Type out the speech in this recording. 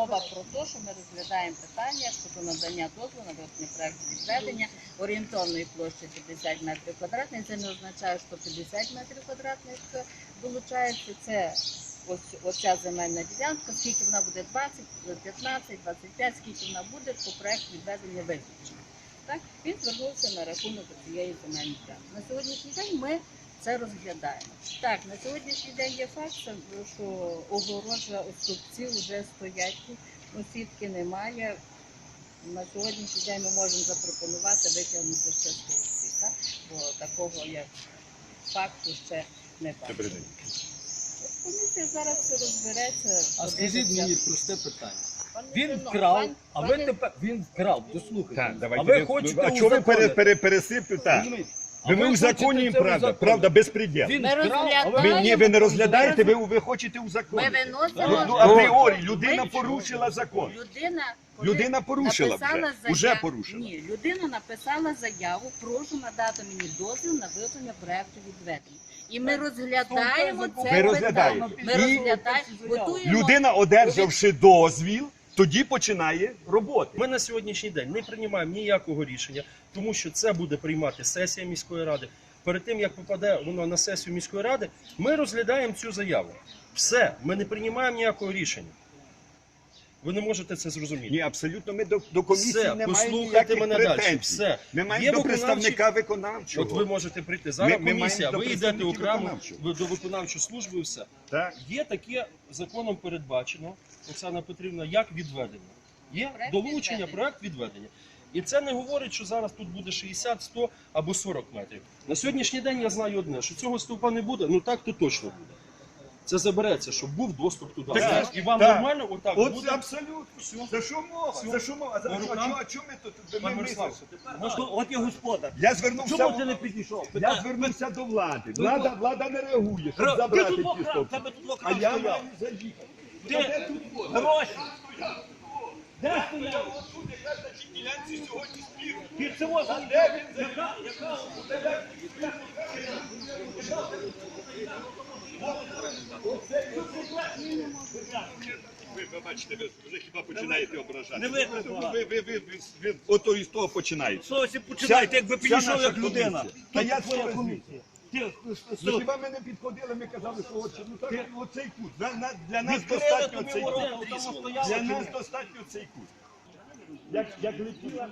мова про те, що ми розглядаємо питання щодо надання дозволу на виготовлення проекту відведення орієнтовної площі 50 метрів квадратних. Це не означає, що 50 метрів квадратних вилучається. Це ось оця земельна ділянка, скільки вона буде 20, 15, 25, скільки вона буде по проекту відведення визначено. Так, він звернувся на рахунок цієї земельної ділянки. На сьогоднішній день ми це розглядаємо. Так, на сьогоднішній день є факт, що- огорожа стовпці вже стоять, ну, сітки немає. На сьогоднішній день ми можемо запропонувати витягнути ще стовпці, так? бо такого як факту ще не бачимо. Комісія зараз все розбереться. А скажіть мені просте питання. Він вкрав, а ви тепер він вкрав. Дослухайте. Так, А давайте. ви ви- хочете а чого ви пере, узаконити? пере, пересипте? Так. Розумієте? Ви ми узаконюємо правда. Правда, безпреділ. Ми розглядаємо. Ви, ні, ви не розглядаєте, ви, ви хочете Ми узаконити. виносимо. Ну, ну, апріорі, людина Ми- порушила закон. Людина, коли Людина порушила написала вже. заяв- Уже порушила. Ні, людина написала заяву, прошу надати мені дозвіл на виготовлення проекту відведення. І ми розглядаємо це Ви питання. Ми І розглядаємо, готуємо. Людина, одержавши дозвіл, тоді починає роботи. Ми на сьогоднішній день не приймаємо ніякого рішення, тому що це буде приймати сесія міської ради. Перед тим як попаде воно на сесію міської ради, ми розглядаємо цю заяву. Все, ми не приймаємо ніякого рішення. Ви не можете це зрозуміти. Ні, абсолютно ми до, до комісії Все, не маємо послухайте ніяких мене далі. претензій. Все. Ми маємо Є до виконавчі- представника виконавчого. От ви можете прийти зараз. Ми- ми комісія, маємо до ви йдете представників окремо виконавчого. ви до виконавчої служби. і Все Так. є таке законом передбачено, Оксана Петрівна, як відведення. Є Проект долучення, відведення. проект відведення. І це не говорить, що зараз тут буде 60, 100 або 40 метрів. На сьогоднішній день я знаю одне, що цього стовпа не буде, ну так то точно буде. Це забереться, щоб був доступ туди. Так, Знаєш, і вам так. нормально отак От буде. абсолютно. За що мова? Все. За що мова? За що, а рукам. чого- а чого ми тут? Ми, ми, Мирослав, Ну, От є господар. я звернувся, Чому ти не підійшов? я звернувся до влади. Влада, влада не реагує, щоб Ти забрати тут ті стовпи. тебе тут А локрав я стояв. маю заїхати. Ти гроші. Де стояв? Ти цього за яка, яка Ви, ви бачите, ви вже хіба починаєте ображати. Не. Ви, ви, ви, ви, ви, ото із того починаєте. Совісті починаєте, якби підійшов як людина. Та я твоя комісія. Ти Ну, хіба ми не підходили, ми казали, що от, ну, так, оцей кут. Для, на- для нас достатньо цей кут. Для нас достатньо цей кут. Як, як летіла,